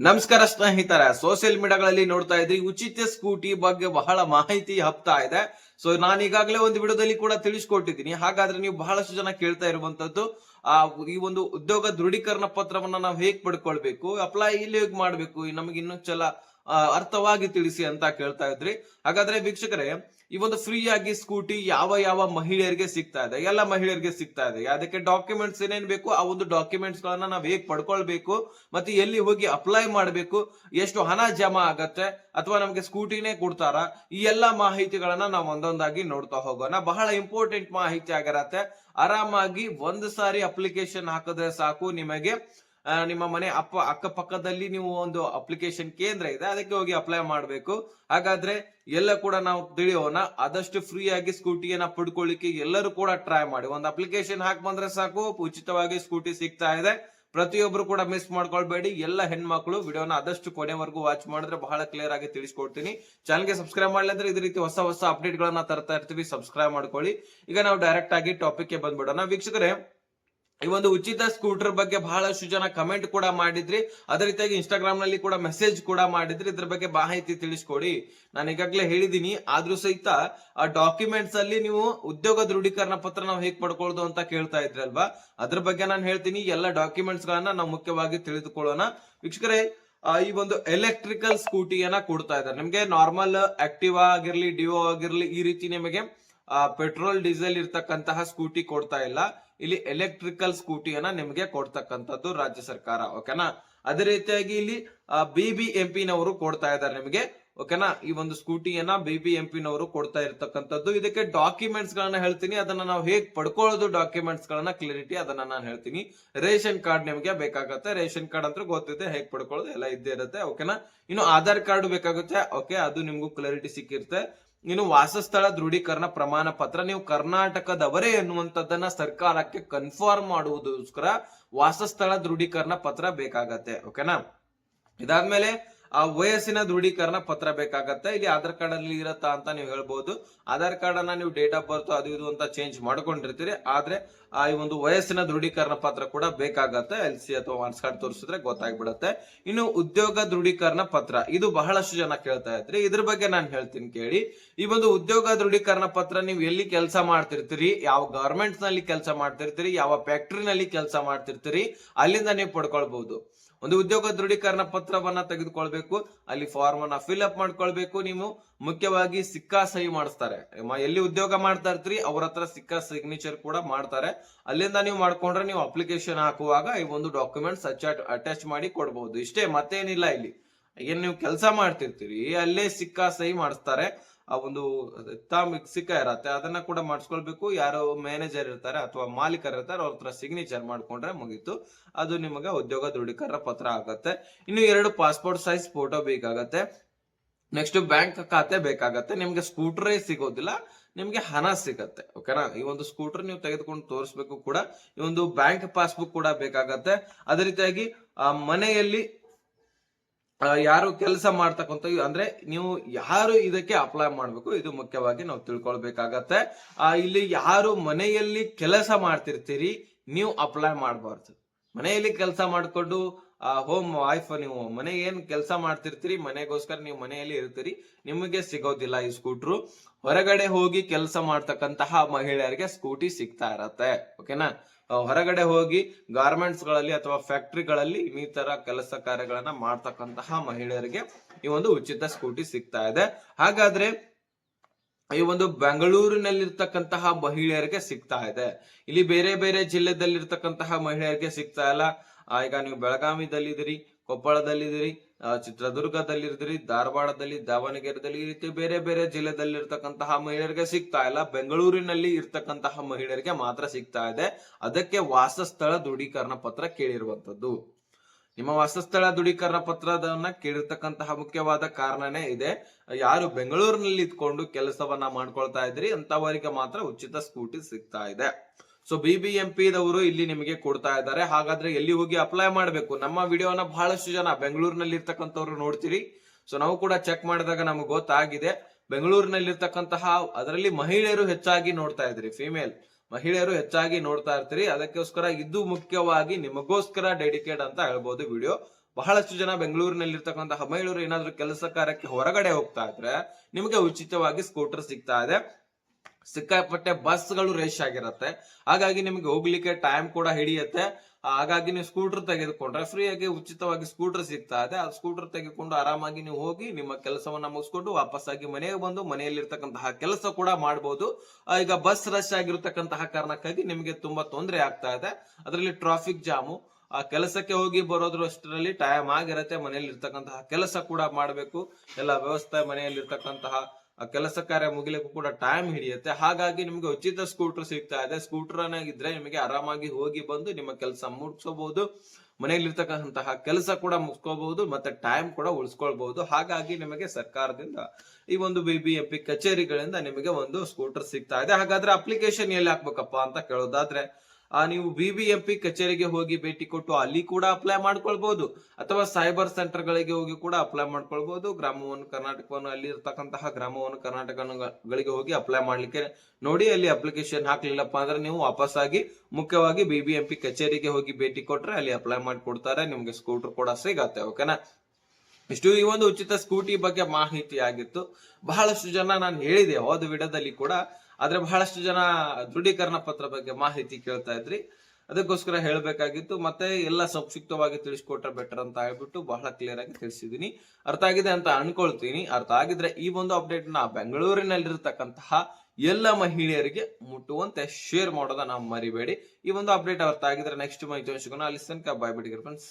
ನಮಸ್ಕಾರ ಸ್ನೇಹಿತರ ಸೋಷಿಯಲ್ ಮೀಡಿಯಾಗಳಲ್ಲಿ ನೋಡ್ತಾ ಇದ್ರಿ, ಉಚಿತ ಸ್ಕೂಟಿ ಬಗ್ಗೆ ಬಹಳ ಮಾಹಿತಿ ಹಬ್ತಾ ಇದೆ. ಸೊ ನಾನು ಈಗಾಗಲೇ ಒಂದು ವಿಡಿಯೋದಲ್ಲಿ ಕೂಡ ತಿಳಿಸ್ಕೊಟ್ಟಿದ್ದೀನಿ. ಹಾಗಾದ್ರೆ ನೀವು ಬಹಳಷ್ಟು ಜನ ಕೇಳ್ತಾ ಇರುವಂತದ್ದು, ಆ, ಈ ಒಂದು ಉದ್ಯೋಗ ದೃಢೀಕರಣ ಪತ್ರವನ್ನ ನಾವು ಹೇಗ್ ಪಡ್ಕೊಳ್ಬೇಕು ಅಪ್ಲೈ ಇಲ್ಲಿ ಹೇಗ್ ಮಾಡ್ಬೇಕು ನಮಗೆ ಇನ್ನೂ ಚಲ ಅರ್ಥವಾಗಿ ತಿಳಿಸಿ ಅಂತ ಕೇಳ್ತಾ ಇದ್ರಿ. ಹಾಗಾದ್ರೆ ವೀಕ್ಷಕರೇ ಈ ಒಂದು ಫ್ರೀ ಆಗಿ ಸ್ಕೂಟಿ ಯಾವ ಯಾವ ಮಹಿಳೆಯರಿಗೆ ಸಿಗ್ತಾ ಇದೆ, ಎಲ್ಲ ಮಹಿಳೆಯರಿಗೆ ಸಿಗ್ತಾ ಇದೆ. ಅದಕ್ಕೆ ಡಾಕ್ಯುಮೆಂಟ್ಸ್ ಏನೇನ್ ಬೇಕು, ಆ ಒಂದು ಡಾಕ್ಯುಮೆಂಟ್ಸ್ ಗಳನ್ನ ನಾವ್ ಹೇಗ್ ಪಡ್ಕೊಳ್ಬೇಕು, ಮತ್ತೆ ಎಲ್ಲಿ ಹೋಗಿ ಅಪ್ಲೈ ಮಾಡಬೇಕು, ಎಷ್ಟು ಹಣ ಜಮಾ ಆಗತ್ತೆ, ಅಥವಾ ನಮ್ಗೆ ಸ್ಕೂಟಿನೇ ಕೊಡ್ತಾರ, ಈ ಎಲ್ಲಾ ಮಾಹಿತಿಗಳನ್ನ ನಾವು ಒಂದೊಂದಾಗಿ ನೋಡ್ತಾ ಹೋಗೋಣ. ಬಹಳ ಇಂಪಾರ್ಟೆಂಟ್ ಮಾಹಿತಿ ಆಗಿರತ್ತೆ. ಆರಾಮಾಗಿ ಒಂದು ಸಾರಿ ಅಪ್ಲಿಕೇಶನ್ ಹಾಕಿದ್ರೆ ಸಾಕು ನಿಮಗೆ. ನಿಮ್ಮ ಮನೆ ಅಪ್ಪ, ಅಕ್ಕಪಕ್ಕದಲ್ಲಿ ನೀವು ಒಂದು ಅಪ್ಲಿಕೇಶನ್ ಕೇಂದ್ರ ಇದೆ, ಅದಕ್ಕೆ ಹೋಗಿ ಅಪ್ಲೈ ಮಾಡಬೇಕು. ಹಾಗಾದ್ರೆ ಎಲ್ಲ ಕೂಡ ನಾವು ತಿಳಿಯೋಣ. ಆದಷ್ಟು ಫ್ರೀ ಆಗಿ ಸ್ಕೂಟಿಯನ್ನ ಪಡ್ಕೊಳ್ಳಿಕ್ಕೆ ಎಲ್ಲರೂ ಕೂಡ ಟ್ರೈ ಮಾಡಿ. ಒಂದು ಅಪ್ಲಿಕೇಶನ್ ಹಾಕಿ ಬಂದ್ರೆ ಸಾಕು, ಉಚಿತವಾಗಿ ಸ್ಕೂಟಿ ಸಿಗ್ತಾ ಇದೆ. ಪ್ರತಿಯೊಬ್ರು ಕೂಡ ಮಿಸ್ ಮಾಡ್ಕೊಳ್ಬೇಡಿ. ಎಲ್ಲ ಹೆಣ್ಮಕ್ಳು ವಿಡಿಯೋನ ಆದಷ್ಟು ಕೊನೆವರೆಗೂ ವಾಚ್ ಮಾಡಿದ್ರೆ ಬಹಳ ಕ್ಲಿಯರ್ ಆಗಿ ತಿಳಿಸ್ಕೊಡ್ತೀನಿ. ಚಾನಲ್ಗೆ ಸಬ್ಸ್ಕ್ರೈಬ್ ಮಾಡಲಿ ಅಂದ್ರೆ ಇದೇ ರೀತಿ ಹೊಸ ಹೊಸ ಅಪ್ಡೇಟ್ ಗಳನ್ನ ತರ್ತಾ ಇರ್ತೀವಿ. ಸಬ್ಸ್ಕ್ರೈಬ್ ಮಾಡ್ಕೊಳ್ಳಿ. ಈಗ ನಾವು ಡೈರೆಕ್ಟ್ ಆಗಿ ಟಾಪಿಕ್ಗೆ ಬಂದ್ಬಿಡೋಣ. ವೀಕ್ಷಕರೇ ಈ ಒಂದು ಉಚಿತ ಸ್ಕೂಟರ್ ಬಗ್ಗೆ ಬಹಳಷ್ಟು ಜನ ಕಮೆಂಟ್ ಕೂಡ ಮಾಡಿದ್ರಿ. ಅದೇ ರೀತಿಯಾಗಿ ಇನ್ಸ್ಟಾಗ್ರಾಮ್ನಲ್ಲಿ ಕೂಡ ಮೆಸೇಜ್ ಕೂಡ ಮಾಡಿದ್ರಿ. ಇದ್ರ ಬಗ್ಗೆ ಮಾಹಿತಿ ತಿಳಿಸ್ಕೊಡಿ. ನಾನು ಈಗಾಗಲೇ ಹೇಳಿದೀನಿ. ಆದ್ರೂ ಸಹಿತ, ಆ ಡಾಕ್ಯುಮೆಂಟ್ಸ್ ಅಲ್ಲಿ ನೀವು ಉದ್ಯೋಗ ದೃಢೀಕರಣ ಪತ್ರ ನಾವು ಹೇಗೆ ಪಡ್ಕೊಳ್ಳೋದು ಅಂತ ಕೇಳ್ತಾ ಇದ್ರಿ ಅಲ್ವಾ? ಅದ್ರ ಬಗ್ಗೆ ನಾನು ಹೇಳ್ತೀನಿ. ಎಲ್ಲ ಡಾಕ್ಯುಮೆಂಟ್ಸ್ ಗಳನ್ನ ನಾವು ಮುಖ್ಯವಾಗಿ ತಿಳಿದುಕೊಳ್ಳೋಣ. ವೀಕ್ಷಕರೇ ಈ ಒಂದು ಎಲೆಕ್ಟ್ರಿಕಲ್ ಸ್ಕೂಟಿಯನ್ನ ಕೊಡ್ತಾ ಇದ್ದಾರೆ. ನಿಮ್ಗೆ ನಾರ್ಮಲ್ ಆಕ್ಟಿವಾ ಆಗಿರ್ಲಿ ಡಿಒ ಆಗಿರ್ಲಿ, ಈ ರೀತಿ ನಿಮಗೆ ಪೆಟ್ರೋಲ್ ಡೀಸೆಲ್ ಇರ್ತಕ್ಕಂತಹ ಸ್ಕೂಟಿ ಕೊಡ್ತಾ ಇಲ್ಲ. ಇಲ್ಲಿ ಎಲೆಕ್ಟ್ರಿಕಲ್ ಸ್ಕೂಟಿಯನ್ನ ನಿಮಗೆ ಕೊಡ್ತಕ್ಕಂಥದ್ದು ರಾಜ್ಯ ಸರ್ಕಾರ ಓಕೆನಾ ಅದೇ ರೀತಿಯಾಗಿ ಇಲ್ಲಿ ಬಿ ಬಿ ಎಂ ಪಿ ನವರು ಕೊಡ್ತಾ ಇದ್ದಾರೆ ನಿಮಗೆ ಓಕೆನಾ ಈ ಒಂದು ಸ್ಕೂಟಿಯನ್ನ ಬಿ ಬಿ ಎಂ ಪಿ ನವರು ಕೊಡ್ತಾ ಇರ್ತಕ್ಕಂಥದ್ದು. ಇದಕ್ಕೆ ಡಾಕ್ಯುಮೆಂಟ್ಸ್ ಗಳನ್ನ ಹೇಳ್ತೀನಿ. ಅದನ್ನ ನಾವು ಹೇಗ್ ಪಡ್ಕೊಳ್ಳೋದು ಡಾಕ್ಯುಮೆಂಟ್ಸ್ ಗಳನ್ನ ಕ್ಲಿಯರಿಟಿ ಅದನ್ನ ನಾನು ಹೇಳ್ತೀನಿ. ರೇಷನ್ ಕಾರ್ಡ್ ನಿಮಗೆ ಬೇಕಾಗತ್ತೆ. ರೇಷನ್ ಕಾರ್ಡ್ ಅಂತ ಗೊತ್ತಿದೆ ಹೇಗ್ ಪಡ್ಕೊಳ್ಳೋದು ಎಲ್ಲ ಇದ್ದೇ ಇರುತ್ತೆ ಓಕೆನಾ ಇನ್ನು ಆಧಾರ್ ಕಾರ್ಡ್ ಬೇಕಾಗುತ್ತೆ ಓಕೆ ಅದು ನಿಮ್ಗೂ ಕ್ಲಾರಿಟಿ ಸಿಕ್ಕಿರುತ್ತೆ. ಇನ್ನು ವಾಸಸ್ಥಳ ದೃಢೀಕರಣ ಪ್ರಮಾಣ ಪತ್ರ, ನೀವು ಕರ್ನಾಟಕದವರೇ ಎನ್ನುವಂಥದ್ದನ್ನ ಸರ್ಕಾರಕ್ಕೆ ಕನ್ಫರ್ಮ್ ಮಾಡುವುದಕ್ಕೋಸ್ಕರ ವಾಸಸ್ಥಳ ದೃಢೀಕರಣ ಪತ್ರ ಬೇಕಾಗತ್ತೆ ಓಕೆನಾ ಇದಾದ್ಮೇಲೆ ಆ ವಯಸ್ಸಿನ ದೃಢೀಕರಣ ಪತ್ರ ಬೇಕಾಗತ್ತೆ. ಇಲ್ಲಿ ಆಧಾರ್ ಕಾರ್ಡ್ ಅಲ್ಲಿ ಇರತ್ತಾ ಅಂತ ನೀವು ಹೇಳ್ಬೋದು. ಆಧಾರ್ ಕಾರ್ಡ್ ಅನ್ನ ನೀವು ಡೇಟ್ ಆಫ್ ಬರ್ತ್ ಅದು ಇದು ಅಂತ ಚೇಂಜ್ ಮಾಡ್ಕೊಂಡಿರ್ತೀರಿ. ಆದ್ರೆ ಆ ಒಂದು ವಯಸ್ಸಿನ ದೃಢೀಕರಣ ಪತ್ರ ಕೂಡ ಬೇಕಾಗತ್ತೆ. ಎಲ್ ಸಿ ಅಥವಾ ಮಾರ್ಕ್ಸ್ ಕಾರ್ಡ್ ತೋರಿಸಿದ್ರೆ ಗೊತ್ತಾಗ್ಬಿಡತ್ತೆ. ಇನ್ನು ಉದ್ಯೋಗ ದೃಢೀಕರಣ ಪತ್ರ, ಇದು ಬಹಳಷ್ಟು ಜನ ಕೇಳ್ತಾ ಇದ್ರಿ. ಇದ್ರ ಬಗ್ಗೆ ನಾನು ಹೇಳ್ತೀನಿ ಕೇಳಿ. ಈ ಒಂದು ಉದ್ಯೋಗ ದೃಢೀಕರಣ ಪತ್ರ ನೀವು ಎಲ್ಲಿ ಕೆಲಸ ಮಾಡ್ತಿರ್ತೀರಿ? ಯಾವ ಗವರ್ಮೆಂಟ್ನಲ್ಲಿ ಕೆಲಸ ಮಾಡ್ತಿರ್ತೀರಿ? ಯಾವ ಫ್ಯಾಕ್ಟ್ರಿನಲ್ಲಿ ಕೆಲಸ ಮಾಡ್ತಿರ್ತೀರಿ? ಅಲ್ಲಿಂದ ನೀವು ಪಡ್ಕೊಳ್ಬಹುದು ಒಂದು ಉದ್ಯೋಗ ದೃಢೀಕರಣ ಪತ್ರವನ್ನ ತೆಗೆದುಕೊಳ್ಬೇಕು. ಅಲ್ಲಿ ಫಾರ್ಮ್ ಅನ್ನ ಫಿಲ್ ಅಪ್ ಮಾಡ್ಕೊಳ್ಬೇಕು. ನೀವು ಮುಖ್ಯವಾಗಿ ಸಿಕ್ಕಾ ಸಹಿ ಮಾಡಿಸ್ತಾರೆ. ಎಲ್ಲಿ ಉದ್ಯೋಗ ಮಾಡ್ತಾ ಇರ್ತೀರಿ, ಅವ್ರ ಹತ್ರ ಸಿಕ್ಕಾ ಸಿಗ್ನೇಚರ್ ಕೂಡ ಮಾಡ್ತಾರೆ. ಅಲ್ಲಿಂದ ನೀವು ಮಾಡ್ಕೊಂಡ್ರೆ ನೀವು ಅಪ್ಲಿಕೇಶನ್ ಹಾಕುವಾಗ ಈ ಒಂದು ಡಾಕ್ಯುಮೆಂಟ್ಸ್ ಅಟ್ಯಾಚ್ ಮಾಡಿ ಕೊಡಬಹುದು ಇಷ್ಟೇ ಮತ್ತೇನಿಲ್ಲ ಇಲ್ಲಿ. ಏನ್ ನೀವು ಕೆಲಸ ಮಾಡ್ತಿರ್ತೀರಿ, ಅಲ್ಲೇ ಸಿಕ್ಕಾ ಸಹಿ ಮಾಡಿಸ್ತಾರೆ. ಆ ಒಂದು ತಾಮ್ ಸಿಕ್ಕ ಇರತ್ತೆ, ಅದನ್ನ ಕೂಡ ಮಾಡಿಸ್ಕೊಳ್ಬೇಕು. ಯಾರೋ ಮ್ಯಾನೇಜರ್ ಇರ್ತಾರೆ ಅಥವಾ ಮಾಲೀಕರು ಇರ್ತಾರೆ, ಅವ್ರ ಹತ್ರ ಸಿಗ್ನೇಚರ್ ಮಾಡ್ಕೊಂಡ್ರೆ ಮುಗೀತು. ಅದು ನಿಮಗೆ ಉದ್ಯೋಗ ದೃಢೀಕರಣ ಪತ್ರ ಆಗತ್ತೆ. ಇನ್ನು ಎರಡು ಪಾಸ್ಪೋರ್ಟ್ ಸೈಜ್ ಫೋಟೋ ಬೇಕಾಗತ್ತೆ. ನೆಕ್ಸ್ಟ್ ಬ್ಯಾಂಕ್ ಖಾತೆ ಬೇಕಾಗತ್ತೆ. ನಿಮ್ಗೆ ಸ್ಕೂಟ್ರೇ ಸಿಗೋದಿಲ್ಲ, ನಿಮ್ಗೆ ಹಣ ಸಿಗತ್ತೆ ಓಕೆನಾ ಈ ಒಂದು ಸ್ಕೂಟರ್ ನೀವು ತೆಗೆದುಕೊಂಡು ತೋರಿಸ್ಬೇಕು ಕೂಡ, ಈ ಒಂದು ಬ್ಯಾಂಕ್ ಪಾಸ್ಬುಕ್ ಕೂಡ ಬೇಕಾಗತ್ತೆ. ಅದೇ ರೀತಿಯಾಗಿ, ಆ ಮನೆಯಲ್ಲಿ ಯಾರು ಕೆಲಸ ಮಾಡ್ತಕ್ಕಂಥ, ಅಂದ್ರೆ ನೀವು ಯಾರು ಇದಕ್ಕೆ ಅಪ್ಲೈ ಮಾಡ್ಬೇಕು, ಇದು ಮುಖ್ಯವಾಗಿ ನಾವು ತಿಳ್ಕೊಳ್ಬೇಕಾಗತ್ತೆ. ಆ, ಇಲ್ಲಿ ಯಾರು ಮನೆಯಲ್ಲಿ ಕೆಲಸ ಮಾಡ್ತಿರ್ತೀರಿ, ನೀವು ಅಪ್ಲೈ ಮಾಡಬಾರ್ದು. ಮನೆಯಲ್ಲಿ ಕೆಲಸ ಮಾಡ್ಕೊಂಡು ಹೋಮ್ ವೈಫ್ ನೀವು ಮನೆ ಏನ್ ಕೆಲಸ ಮಾಡ್ತಿರ್ತೀರಿ, ಮನೆಗೋಸ್ಕರ ನೀವು ಮನೆಯಲ್ಲಿ ಇರ್ತೀರಿ, ನಿಮಗೆ ಸಿಗೋದಿಲ್ಲ ಈ ಸ್ಕೂಟ್ರು ಹೊರಗಡೆ ಹೋಗಿ ಕೆಲಸ ಮಾಡ್ತಕ್ಕಂತಹ ಮಹಿಳೆಯರಿಗೆ ಸ್ಕೂಟಿ ಸಿಗ್ತಾ ಇರತ್ತೆ ಓಕೆನಾ ಹೊರಗಡೆ ಹೋಗಿ ಗಾರ್ಮೆಂಟ್ಸ್ಗಳಲ್ಲಿ ಅಥವಾ ಫ್ಯಾಕ್ಟ್ರಿಗಳಲ್ಲಿ ಈ ತರ ಕೆಲಸ ಕಾರ್ಯಗಳನ್ನ ಮಾಡ್ತಕ್ಕಂತಹ ಮಹಿಳೆಯರಿಗೆ ಈ ಒಂದು ಉಚಿತ ಸ್ಕೂಟಿ ಸಿಗ್ತಾ ಇದೆ. ಹಾಗಾದ್ರೆ ಈ ಒಂದು ಬೆಂಗಳೂರಿನಲ್ಲಿರ್ತಕ್ಕಂತಹ ಮಹಿಳೆಯರಿಗೆ ಸಿಗ್ತಾ ಇದೆ. ಇಲ್ಲಿ ಬೇರೆ ಬೇರೆ ಜಿಲ್ಲೆದಲ್ಲಿರ್ತಕ್ಕಂತಹ ಮಹಿಳೆಯರಿಗೆ ಸಿಗ್ತಾ ಇಲ್ಲ. ಈಗ ನೀವು ಬೆಳಗಾವಿದಲ್ಲಿದ್ದೀರಿ, ಕೊಪ್ಪಳದಲ್ಲಿದ್ದೀರಿ ಚಿತ್ರದುರ್ಗದಲ್ಲಿರ್ದಿರಿ ಧಾರವಾಡದಲ್ಲಿ, ದಾವಣಗೆರೆದಲ್ಲಿ ಈ ರೀತಿ ಬೇರೆ ಬೇರೆ ಜಿಲ್ಲೆದಲ್ಲಿರ್ತಕ್ಕಂತಹ ಮಹಿಳೆಯರಿಗೆ ಸಿಗ್ತಾ ಇಲ್ಲ. ಬೆಂಗಳೂರಿನಲ್ಲಿ ಇರ್ತಕ್ಕಂತಹ ಮಹಿಳೆಯರಿಗೆ ಮಾತ್ರ ಸಿಗ್ತಾ ಇದೆ. ಅದಕ್ಕೆ ವಾಸಸ್ಥಳ ದೃಢೀಕರಣ ಪತ್ರ ಕೇಳಿರುವಂತದ್ದು ನಿಮ್ಮ ವಾಸಸ್ಥಳ ದೃಢೀಕರಣ ಪತ್ರವನ್ನ ಕೇಳಿರ್ತಕ್ಕಂತಹ ಮುಖ್ಯವಾದ ಕಾರಣನೇ ಇದೆ. ಯಾರು ಬೆಂಗಳೂರಿನಲ್ಲಿ ಇದ್ಕೊಂಡು ಕೆಲಸವನ್ನ ಮಾಡ್ಕೊಳ್ತಾ ಇದ್ರಿ, ಅಂತವರಿಗೆ ಮಾತ್ರ ಉಚಿತ ಸ್ಕೂಟಿ ಸಿಗ್ತಾ ಇದೆ. So B B M P ದವರು ಇಲ್ಲಿ ನಿಮಗೆ ಕೊಡ್ತಾ ಇದ್ದಾರೆ. ಹಾಗಾದ್ರೆ ಎಲ್ಲಿ ಹೋಗಿ ಅಪ್ಲೈ ಮಾಡಬೇಕು? ನಮ್ಮ ವಿಡಿಯೋನ ಬಹಳಷ್ಟು ಜನ ಬೆಂಗಳೂರಿನಲ್ಲಿ ಇರ್ತಕ್ಕಂಥವ್ರು ನೋಡ್ತೀರಿ. ಸೊ ನಾವು ಕೂಡ ಚೆಕ್ ಮಾಡಿದಾಗ ನಮ್ಗೆ ಗೊತ್ತಾಗಿದೆ. ಬೆಂಗಳೂರಿನಲ್ಲಿ ಇರ್ತಕ್ಕಂತಹ ಅದರಲ್ಲಿ ಮಹಿಳೆಯರು ಹೆಚ್ಚಾಗಿ ನೋಡ್ತಾ ಇದ್ರಿ ಫಿಮೇಲ್ ಮಹಿಳೆಯರು ಹೆಚ್ಚಾಗಿ ನೋಡ್ತಾ ಇರ್ತೀರಿ. ಅದಕ್ಕೋಸ್ಕರ ಇದು ಮುಖ್ಯವಾಗಿ ನಿಮಗೋಸ್ಕರ ಡೆಡಿಕೇಟ್ ಅಂತ ಹೇಳ್ಬೋದು ವಿಡಿಯೋ. ಬಹಳಷ್ಟು ಜನ ಬೆಂಗಳೂರಿನಲ್ಲಿ ಇರ್ತಕ್ಕಂತಹ ಮಹಿಳೆಯರು ಏನಾದ್ರೂ ಕೆಲಸ ಕಾರ್ಯಕ್ಕೆ ಹೊರಗಡೆ ಹೋಗ್ತಾ ಇದ್ರೆ ನಿಮಗೆ ಉಚಿತವಾಗಿ ಸ್ಕೂಟರ್ ಸಿಗ್ತಾ ಇದೆ. ಸಿಕ್ಕಾಪಟ್ಟೆ ಬಸ್ಗಳು ರೇಷ್ ಆಗಿರತ್ತೆ. ಹಾಗಾಗಿ ನಿಮಗೆ ಹೋಗ್ಲಿಕ್ಕೆ ಟೈಮ್ ಕೂಡ ಹಿಡಿಯತ್ತೆ. ಹಾಗಾಗಿ ನೀವು ಸ್ಕೂಟರ್ ತೆಗೆದುಕೊಂಡ್ರೆ ಫ್ರೀಯಾಗಿ ಆಗಿ ಉಚಿತವಾಗಿ ಸ್ಕೂಟರ್ ಸಿಗ್ತಾ ಇದೆ. ಆ ಸ್ಕೂಟರ್ ತೆಗೆದುಕೊಂಡು ಆರಾಮಾಗಿ ನೀವು ಹೋಗಿ ನಿಮ್ಮ ಕೆಲಸವನ್ನ ಮುಗಿಸ್ಕೊಂಡು ವಾಪಸ್ಸಾಗಿ ಮನೆಗೆ ಬಂದು ಮನೆಯಲ್ಲಿರ್ತಕ್ಕಂತಹ ಕೆಲಸ ಕೂಡ ಮಾಡಬಹುದು ಈಗ ಬಸ್ ರಶ್ ಆಗಿರತಕ್ಕಂತಹ ಕಾರಣಕ್ಕಾಗಿ ನಿಮಗೆ ತುಂಬಾ ತೊಂದರೆ ಆಗ್ತಾ ಇದೆ. ಅದರಲ್ಲಿ ಟ್ರಾಫಿಕ್ ಜಾಮು ಆ, ಕೆಲಸಕ್ಕೆ ಹೋಗಿ ಬರೋದ್ರ ಅಷ್ಟರಲ್ಲಿ ಟೈಮ್ ಆಗಿರತ್ತೆ. ಮನೆಯಲ್ಲಿ ಇರ್ತಕ್ಕಂತಹ ಕೆಲಸ ಕೂಡ ಮಾಡಬೇಕು. ಎಲ್ಲ ವ್ಯವಸ್ಥೆ ಮನೆಯಲ್ಲಿ ಇರ್ತಕ್ಕಂತಹ ಆ ಕೆಲಸ ಕಾರ್ಯ ಮುಗಿಲಿಕ್ಕೂ ಕೂಡ ಟೈಮ್ ಹಿಡಿಯುತ್ತೆ. ಹಾಗಾಗಿ ನಿಮ್ಗೆ ಉಚಿತ ಸ್ಕೂಟರ್ ಸಿಗ್ತಾ ಇದೆ. ಸ್ಕೂಟರ್ ಇದ್ರೆ ನಿಮಗೆ ಆರಾಮಾಗಿ ಹೋಗಿ ಬಂದು ನಿಮ್ಮ ಕೆಲಸ ಮುಗಿಸಬಹುದು ಮನೆಯಲ್ಲಿ ಇರ್ತಕ್ಕಂತಹ ಕೆಲಸ ಕೂಡ ಮುಗಿಸ್ಕೋಬಹುದು ಮತ್ತೆ ಟೈಮ್ ಕೂಡ ಉಳಿಸ್ಕೊಳ್ಬಹುದು. ಹಾಗಾಗಿ ನಿಮಗೆ ಸರ್ಕಾರದಿಂದ ಈ ಒಂದು ಬಿ ಬಿ ಎಂ ಪಿ ಕಚೇರಿಗಳಿಂದ ನಿಮಗೆ ಒಂದು ಸ್ಕೂಟರ್ ಸಿಗ್ತಾ ಇದೆ. ಹಾಗಾದ್ರೆ ಅಪ್ಲಿಕೇಶನ್ ಎಲ್ಲಿ ಹಾಕ್ಬೇಕಪ್ಪ ಅಂತ ಕೇಳೋದಾದ್ರೆ ಆ ನೀವು ಬಿ ಬಿ ಎಂ ಪಿ ಕಚೇರಿಗೆ ಹೋಗಿ ಭೇಟಿ ಕೊಟ್ಟು ಅಲ್ಲಿ ಕೂಡ ಅಪ್ಲೈ ಮಾಡ್ಕೊಳ್ಬಹುದು ಅಥವಾ ಸೈಬರ್ ಸೆಂಟರ್ ಗಳಿಗೆ ಹೋಗಿ ಕೂಡ ಅಪ್ಲೈ ಮಾಡ್ಕೊಳ್ಬಹುದು ಗ್ರಾಮವನ್ನು ಕರ್ನಾಟಕವನ್ನು ಅಲ್ಲಿ ಇರ್ತಕ್ಕಂತಹ ಗ್ರಾಮವನ್ನು ಕರ್ನಾಟಕಗಳಿಗೆ ಹೋಗಿ ಅಪ್ಲೈ ಮಾಡ್ಲಿಕ್ಕೆ ನೋಡಿ ಅಲ್ಲಿ ಅಪ್ಲಿಕೇಶನ್ ಹಾಕ್ಲಿಲ್ಲಪ್ಪ ಅಂದ್ರೆ ನೀವು ವಾಪಸ್ಸಾಗಿ ಮುಖ್ಯವಾಗಿ ಬಿ ಬಿ ಎಂ ಪಿ ಕಚೇರಿಗೆ ಹೋಗಿ ಭೇಟಿ ಕೊಟ್ರೆ ಅಲ್ಲಿ ಅಪ್ಲೈ ಮಾಡ್ಕೊಡ್ತಾರೆ. ನಿಮ್ಗೆ ಸ್ಕೂಟರ್ ಕೂಡ ಸಿಗತ್ತೆ ಓಕೆನಾ ಇಷ್ಟು ಈ ಒಂದು ಉಚಿತ ಸ್ಕೂಟಿ ಬಗ್ಗೆ ಮಾಹಿತಿ ಆಗಿತ್ತು ಬಹಳಷ್ಟು ಜನ ನಾನು ಹೇಳಿದೆ, ಹೋದ ವಿಡಿಯೋದಲ್ಲಿ ಕೂಡ ಆದ್ರೆ ಬಹಳಷ್ಟು ಜನ ದೃಢೀಕರಣ ಪತ್ರ ಬಗ್ಗೆ ಮಾಹಿತಿ ಕೇಳ್ತಾ ಇದ್ರಿ. ಅದಕ್ಕೋಸ್ಕರ ಹೇಳಬೇಕಾಗಿತ್ತು, ಮತ್ತೆ ಎಲ್ಲ ಸಂಕ್ಷಿಪ್ತವಾಗಿ ತಿಳಿಸ್ಕೊಟ್ರೆ ಬೆಟರ್ ಅಂತ ಹೇಳ್ಬಿಟ್ಟು ಬಹಳ ಕ್ಲಿಯರ್ ಆಗಿ ತಿಳಿಸಿದೀನಿ. ಅರ್ಥ ಆಗಿದೆ ಅಂತ ಅನ್ಕೊಳ್ತೀನಿ. ಅರ್ಥ ಆಗಿದ್ರೆ ಈ ಒಂದು ಅಪ್ಡೇಟ್ನ ಬೆಂಗಳೂರಿನಲ್ಲಿರ್ತಕ್ಕಂತಹ ಎಲ್ಲ ಮಹಿಳೆಯರಿಗೆ ಮುಟ್ಟುವಂತೆ ಶೇರ್ ಮಾಡೋದನ್ನ ಮರಿಬೇಡಿ. ಈ ಒಂದು ಅಪ್ಡೇಟ್ ಅರ್ಥ ಆಗಿದ್ರೆ ನೆಕ್ಸ್ಟ್ ಮೈ ಜೋಶ್ ಅಲ್ಲಿ ತನಕ ಬಾಯ್ ಬಿಡಿ ಫ್ರೆಂಡ್ಸ್